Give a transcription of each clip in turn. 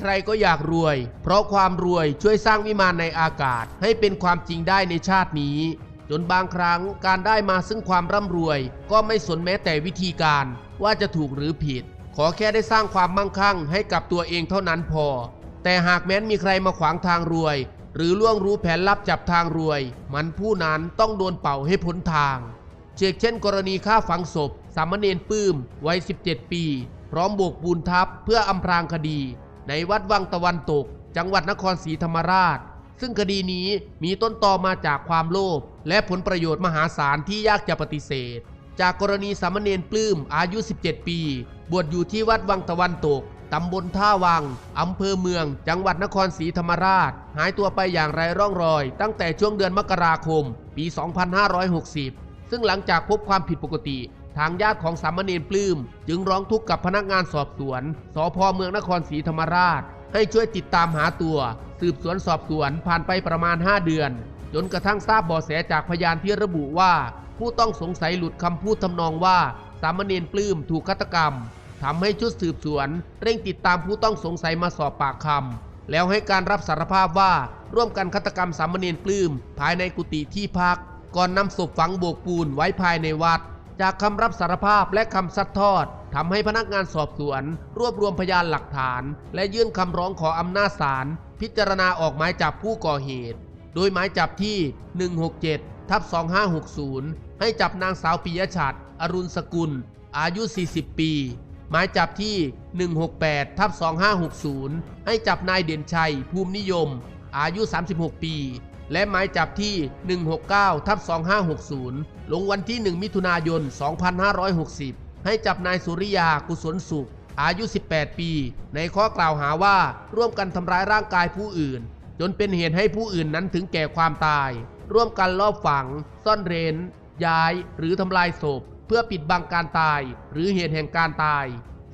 ใครๆก็อยากรวย เพราะความรวยช่วยสร้างวิมานในอากาศ ให้เป็นความจริงได้ในชาตินี้ จนบางครั้งการได้มาซึ่งความร่ำรวย ก็ไม่สนแม้แต่วิธีการ ว่าจะถูกหรือผิด ขอแค่ได้สร้างความมั่งคั่งให้กับตัวเองเท่านั้นพอ แต่หากแม้นมีใครมาขวางทางรวย หรือล่วงรู้แผนลับจับทางรวย มันผู้นั้นต้องโดนเป่าให้พ้นทางเช่นเช่น กรณีฆ่าฝังศพ สามเณรปื้มวัย 17 ปี พร้อมโบกปูนทับเพื่ออำพรางคดี ในวัดวังตะวันตก จังหวัดนครศรีธรรมราช ซึ่งคดีนี้มีต้นตอมาจากความโลภและผลประโยชน์มหาศาลที่ยากจะปฏิเสธ จากกรณีสามเณรปลื้มอายุ 17 ปี บวชอยู่ที่วัดวังตะวันตกตำบลท่าวัง อำเภอเมือง จังหวัดนครศรีธรรมราช หายตัวไปอย่างไรร่องรอย ตั้งแต่ช่วงเดือนมกราคม ปี 2560 ซึ่งหลังจากพบความผิดปกติ ทางญาติของสามเณรปลื้ม จึงร้องทุกข์กับพนักงานสอบสวนสพเมืองนครศรีธรรมราช ให้ช่วยติดตามหาตัว สืบสวนสอบสวนผ่านไปประมาณ 5 เดือน จนกระทั่งทราบเบาะแสจากพยานที่ระบุว่า ผู้ต้องสงสัยหลุดคำพูดทำนองว่าสามเณรปลื้มถูกฆาตกรรมทำให้ชุดสืบสวน เร่งติดตามผู้ต้องสงสัยมาสอบปากคำแล้วให้การรับสารภาพว่าร่วมกันฆาตกรรมสามเณรปลื้ม ภายในกุฏิที่พัก ก่อนนำศพฝังโบกปูนไว้ภายในวัด จากคำรับสารภาพและคำซัดทอดทำให้พนักงานสอบสวน รวบรวมพยานหลักฐาน และยื่นคำร้องขออำนาจศาลพิจารณาออกหมายจับผู้ก่อเหตุ โดยหมายจับที่ 167ทับ2560 ให้จับนางสาวปิยชัดอรุณสกุล อายุ 40 ปี หมายจับที่ 168ทับ2560 ให้จับนายเด่นชัย ภูมินิยม อายุ 36 ปี และหมายจับที่ 169ทับ2560 ลงวันที่ 1 มิถุนายน 2560 ให้จับนายสุริยากุศลสุข อายุ 18 ปี ในข้อกล่าวหาว่าร่วมกันทำร้ายร่างกายผู้อื่น จนเป็นเหตุให้ผู้อื่นนั้นถึงแก่ความตาย ร่วมกันลอบฝัง ซ่อนเร้น ย้าย หรือทำลายศพ เพื่อปิดบังการตาย หรือเหตุแห่งการตาย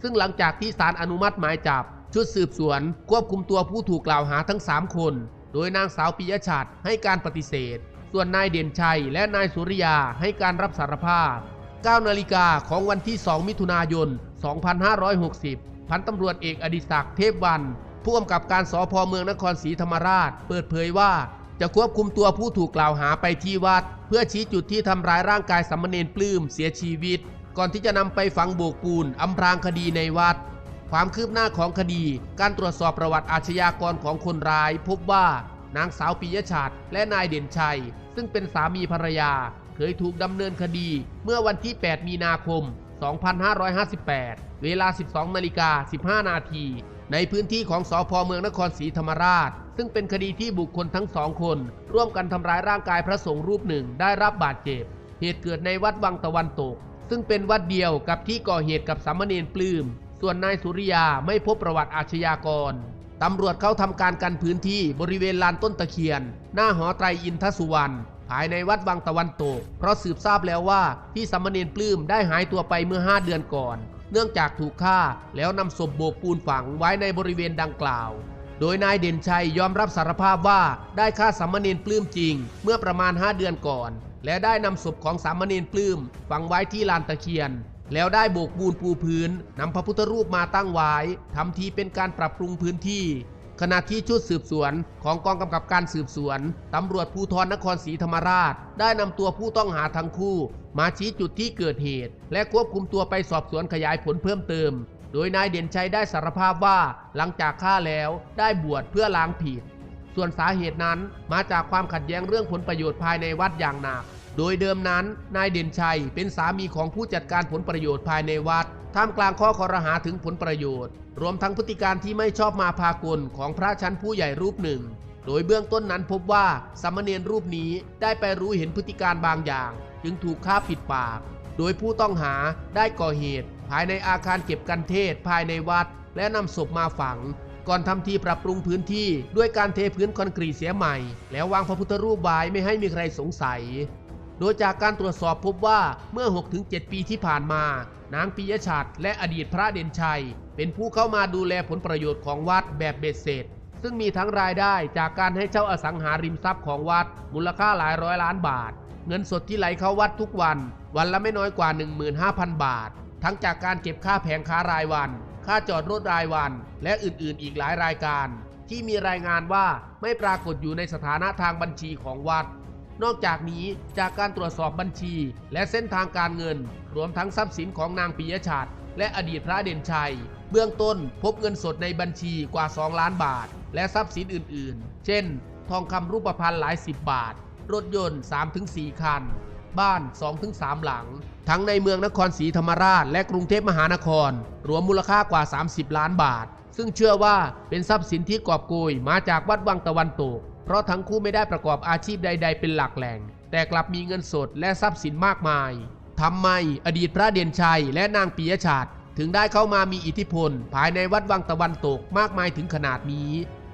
ซึ่งหลังจากที่ศาลอนุมัติหมายจับ ชุดสืบสวนควบคุมตัวผู้ถูกกล่าวหาทั้ง 3 คน โดยนางสาวปิยชัดให้การปฏิเสธ ส่วนนายเด่นชัยและนายสุริยาให้การรับสารภาพ 9 นาฬิกาของวันที่ 2 มิถุนายน 2560 พันตำรวจเอกอดิศักดิ์เทพวัน ผู้กำกับการสพเมืองนครศรีธรรมราช เปิดเผยว่าจะควบคุมตัวผู้ถูกกล่าวหาไปที่วัด เพื่อชี้จุดที่ทำร้ายร่างกายสามเณรปลื้มเสียชีวิต ก่อนที่จะนำไปฝังโบกปูนอำพรางคดีในวัด ความคืบหน้าของคดี การตรวจสอบประวัติอาชญากรของคนร้าย พบว่านางสาวปิยชัดและนายเด่นชัย ซึ่งเป็นสามีภรรยา เคยถูกดำเนินคดี เมื่อวันที่ 8 มีนาคม 2558 เวลา 12นาฬิกา15 นาทีในพื้นที่ของสอพอเมืองนครศรีธรรมราช ซึ่งเป็นคดีที่บุคคลทั้งสองคน ร่วมกันทำร้ายร่างกายพระสงฆ์รูปหนึ่งได้รับบาดเจ็บ เหตุเกิดในวัดวังตะวันตก ซึ่งเป็นวัดเดียวกับที่ก่อเหตุกับสามเณรปลื้ม ส่วนนายสุริยาไม่พบประวัติอาชญากรตำรวจเขาทำการกันพื้นที่บริเวณลานต้นตะเคียน หน้าหอไตรอินทสุวรรณภายในวัดวังตะวันตก เพราะสืบทราบแล้วว่าที่สามเณรปลื้มได้หายตัวไปเมื่อ 5 เดือนก่อน เนื่องจากถูกฆ่าแล้วนำศพโบกปูนฝังไว้ในบริเวณดังกล่าว โดยนายเด่นชัยยอมรับสารภาพว่าได้ฆ่าสามเณรปลื้มจริง เมื่อประมาณ 5 เดือนก่อน และได้นำศพของสามเณรปลื้มฝังไว้ที่ลานตะเคียน แล้วได้โบกปูนปูพื้นนำพระพุทธรูปมาตั้งไว้ทำทีเป็นการปรับปรุงพื้นที่ขณะที่ชุดสืบสวนของกองกำกับการสืบสวน ตำรวจภูธรนครศรีธรรมราช ได้นำตัวผู้ต้องหาทั้งคู่ มาชี้จุดที่เกิดเหตุ และควบคุมตัวไปสอบสวนขยายผลเพิ่มเติม โดยนายเด่นชัยได้สารภาพว่าหลังจากฆ่าแล้วได้บวชเพื่อล้างผิด ส่วนสาเหตุนั้นมาจากความขัดแย้งเรื่องผลประโยชน์ภายในวัดอย่างหนัก โดยเดิมนั้น นายเด่นชัยเป็นสามีของผู้จัดการผลประโยชน์ภายในวัด ท่ามกลางข้อคอรหาถึงผลประโยชน์ รวมทั้งพฤติการที่ไม่ชอบมาพากลของพระชั้นผู้ใหญ่รูปหนึ่ง โดยเบื้องต้นนั้นพบว่าสามเณรรูปนี้ได้ไปรู้เห็นพฤติการบางอย่าง จึงถูกฆ่าปิดปาก โดยผู้ต้องหาได้ก่อเหตุ ภายในอาคารเก็บกันเทศภายในวัด และนำศพมาฝังก่อนทำทีปรับปรุงพื้นที่ด้วยการเทพื้นคอนกรีตเสียใหม่ แล้ววางพระพุทธรูปไว้ไม่ให้มีใครสงสัย โดยจากการตรวจสอบพบว่าเมื่อ 6-7 ปีที่ผ่านมา นางปิยชัดและอดีตพระเด่นชัย เป็นผู้เข้ามาดูแลผลประโยชน์ของวัดแบบเบ็ดเสร็จ ซึ่งมีทั้งรายได้จากการให้เช่าอสังหาริมทรัพย์ของวัด มูลค่าหลายร้อยล้านบาท เงินสดที่ไหลเข้าวัดทุกวัน วันละไม่น้อยกว่า 15,000 บาท ทั้งจากการเก็บค่าแผงค้ารายวัน ค่าจอดรถรายวัน และอื่นๆ อีกหลายรายการ ที่มีรายงานว่าไม่ปรากฏอยู่ในสถานะทางบัญชีของวัด นอกจากนี้จากการตรวจสอบบัญชี และเส้นทางการเงิน รวมทั้งทรัพย์สินของนางปิยชัดและอดีตพระเด่นชัย เบื้องต้นพบเงินสดในบัญชีกว่า 2 ล้านบาท และทรัพย์สินอื่น ๆ เช่น ทองคำรูปพรรณหลายสิบบาท รถยนต์ 3-4 คัน บ้าน 2-3 หลัง ทั้งในเมืองนครศรีธรรมราช และกรุงเทพมหานคร รวมมูลค่ากว่า 30 ล้านบาท ซึ่งเชื่อว่าเป็นทรัพย์สินที่กอบโกยมาจากวัดวังตะวันตก เพราะทั้งคู่ไม่ได้ประกอบอาชีพใด ๆ เป็นหลักแหล่ง แต่กลับมีเงินสดและทรัพย์สินมากมายทำไมอดีตพระเด่นชัยและนางปิยชาติ ถึงได้เข้ามามีอิทธิพล ภายในวัดวังตะวันตกมากมายถึงขนาดนี้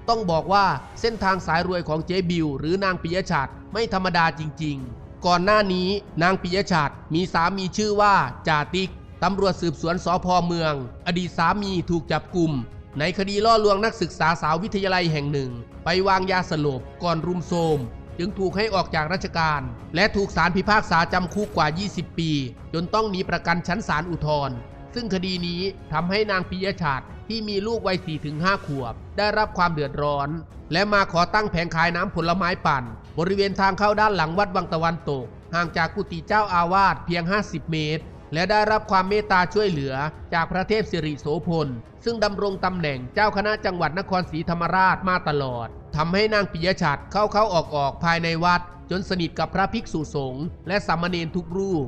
ต้องบอกว่าเส้นทางสายรวยของเจ๊บิว หรือนางปิยชาติไม่ธรรมดาจริง ๆ ก่อนหน้านี้นางปิยชาติมีสามีชื่อว่าจ่าติ๊กตำรวจสืบสวนสพเมือง อดีตสามีถูกจับกลุ่ม ในคดีล่อลวงนักศึกษาสาววิทยาลัยแห่งหนึ่ง ไปวางยาสลบก่อนรุมโทมจึงถูกให้ออกจากราชการ และถูกศาลพิพากษาจำคุกกว่า 20 ปี จนต้องหนีประกันชั้นศาลอุทธรณ์ซึ่งคดีนี้ทำให้นางปิยชาติที่มีลูกวัย 4-5 ขวบ ได้รับความเดือดร้อน และมาขอตั้งแผงขายน้ำผลไม้ปั่น บริเวณทางเข้าด้านหลังวัดวังตะวันตก ห่างจากกุฏิเจ้าอาวาสเพียง 50 เมตร และได้รับความเมตตาช่วยเหลือจากพระเทพสิริโสพล ซึ่งดำรงตำแหน่งเจ้าคณะจังหวัดนครศรีธรรมราชมาตลอดทำให้นางปิยชัดเข้าเข้าออกออกภายในวัด จนสนิทกับพระภิกษุสงฆ์และสามเณรทุกรูป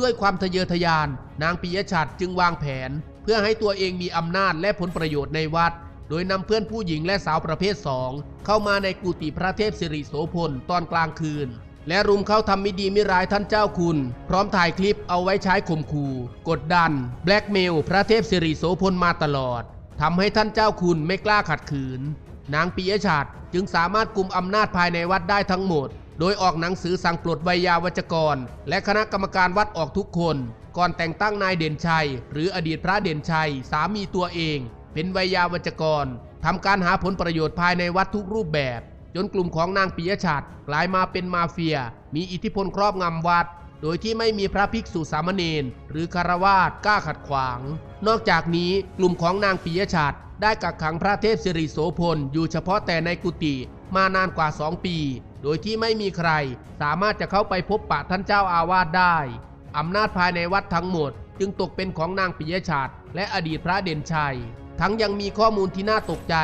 ด้วยความทะเยอทะยาน นางปิยชัดจึงวางแผน เพื่อให้ตัวเองมีอำนาจและผลประโยชน์ในวัด โดยนำเพื่อนผู้หญิงและสาวประเภทสองเข้ามาในกุฏิพระเทพสิริโสพลตอนกลางคืน และรุมเขาทำมิดีมิร้ายท่านเจ้าคุณ พร้อมถ่ายคลิปเอาไว้ใช้ข่มขู่กดดัน แบล็กเมล พระเทพสิริโสพลมาตลอดทำให้ท่านเจ้าคุณไม่กล้าขัดขืน นางปิยชัดจึงสามารถกุมอำนาจภายในวัดได้ทั้งหมด โดยออกหนังสือสั่งปลดวัยาวัจกร และคณะกรรมการวัดออกทุกคน ก่อนแต่งตั้งนายเด่นชัย หรืออดีตพระเด่นชัย สามีตัวเอง เป็นวัยยาวัจกรทำการหาผลประโยชน์ภายในวัดทุกรูปแบบ จนกลุ่มของนางปิยชัดกลายมาเป็นมาเฟีย มีอิทธิพลครอบงำวัด โดยที่ไม่มีพระภิกษุสามเณรหรือคารวาสกล้าขัดขวาง นอกจากนี้กลุ่มของนางปิยชัดได้กักขังพระเทพสิริโสพลอยู่เฉพาะแต่ในกุฏิมานานกว่า2ปี โดยที่ไม่มีใคร สามารถจะเข้าไปพบปะท่านเจ้าอาวาสได้อำนาจภายในวัดทั้งหมด จึงตกเป็นของนางปิยชัดและอดีตพระเด่นชัย ทั้งยังมีข้อมูลที่น่าตกใจ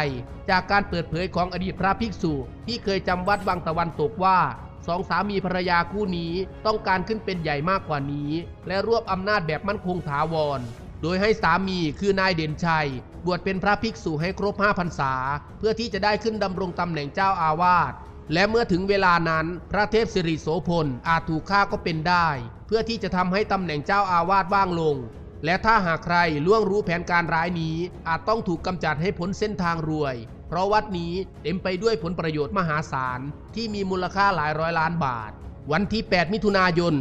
จากการเปิดเผยของอดีตพระภิกษุ ที่เคยจำวัดวังตะวันตกว่าสองสามีภรรยาคู่นี้ต้องการขึ้นเป็นใหญ่มากกว่านี้ และรวบอำนาจแบบมั่นคงถาวร โดยให้สามีคือนายเด่นชัย บวชเป็นพระภิกษุให้ครบ5พรรษา เพื่อที่จะได้ขึ้นดำรงตำแหน่งเจ้าอาวาสและเมื่อถึงเวลานั้น พระเทพสิริโสพลอาจถูกฆ่าก็เป็นได้ เพื่อที่จะทำให้ตำแหน่งเจ้าอาวาสว่างลง และถ้าหากใครล่วงรู้แผนการร้ายนี้ อาจต้องถูกกำจัดให้พ้นเส้นทางรวย เพราะวัดนี้เต็มไปด้วยผลประโยชน์มหาศาล ที่มีมูลค่าหลายร้อยล้านบาท วันที่ 8 มิถุนายน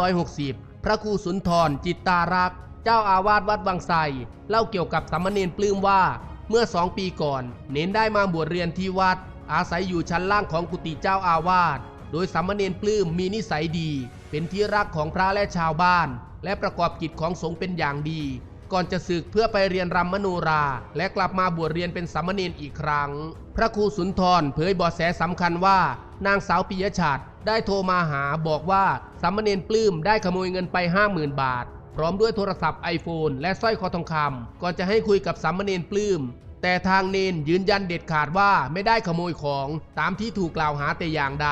2560 พระครูสุนทร จิตตารักษ์ เจ้าอาวาสวัดวังไสเล่าเกี่ยวกับสามเณรปลื้มว่า เมื่อสองปีก่อน เน้นได้มาบวชเรียนที่วัด อาศัยอยู่ชั้นล่างของกุฏิเจ้าอาวาส โดยสามเณรปลื้มมีนิสัยดี เป็นที่รักของพระและชาวบ้าน และประกอบกิจของสงฆ์เป็นอย่างดี ก่อนจะศึกเพื่อไปเรียนรำมโนรา และกลับมาบวชเรียนเป็นสามเณรอีกครั้ง พระครูสุนทรเผยเบาะแสสำคัญว่า นางสาวปิยชัดได้โทรมาหาบอกว่าสามเณรปลื้มได้ขโมยเงินไป 50,000 บาท พร้อมด้วยโทรศัพท์ iPhone และสร้อยคอทองคำก่อนจะให้คุยกับสามเณรปลื้มแต่ทางเนนยืนยันเด็ดขาดว่าไม่ได้ขโมยของตามที่ถูกกล่าวหาแต่อย่างใด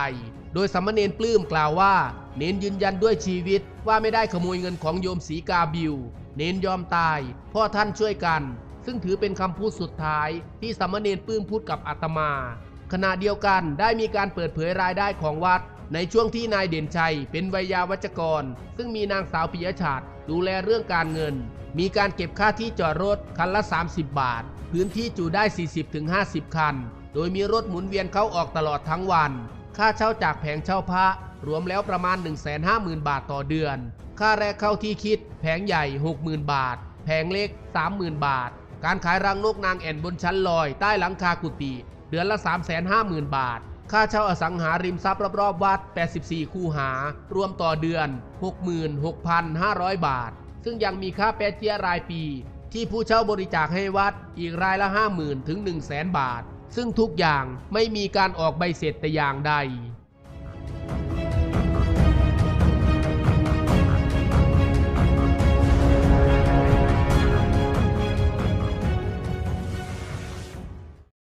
โดยสามเณรปลื้มกล่าวว่า เนนยืนยันด้วยชีวิตว่าไม่ได้ขโมยเงินของโยมศรีกาบิว เนนยอมตายเพ่อท่านช่วยกัน ซึ่งถือเป็นคำพูดสุดท้ายที่สามเณรปลื้มพูดกับอาตมา ขณะเดียวกันได้มีการเปิดเผยรายได้ของวัด ในช่วงที่นายเด่นชัยเป็นวัยาวัจกร ซึ่งมีนางสาวปิยชัดดูแลเรื่องการเงิน มีการเก็บค่าที่จอดรถคันละ 30 บาท พื้นที่จูได้ 40-50 คัน โดยมีรถหมุนเวียนเข้าออกตลอดทั้งวัน ค่าเช่าจากแผงเช่าพระรวมแล้วประมาณ 150,000 บาทต่อเดือน ค่าแรกเข้าที่คิด แผงใหญ่ 60,000 บาท แผงเล็ก 30,000 บาท การขายรังนกนางแอ่นบนชั้นลอยใต้หลังคากุฏิเดือนละ 350,000 บาท ค่าเช่าอสังหาริมทรัพย์รอบๆวัด 84 คูหา รวมต่อเดือน 66,500 บาท ซึ่งยังมีค่าแปะเจียรายปี ที่ผู้เช่าบริจาคให้วัดอีกรายละ 50,000 ถึง 1 0 0 0 0แบาท ซึ่งทุกอย่างไม่มีการออกใบเสร็จแต่อย่างใด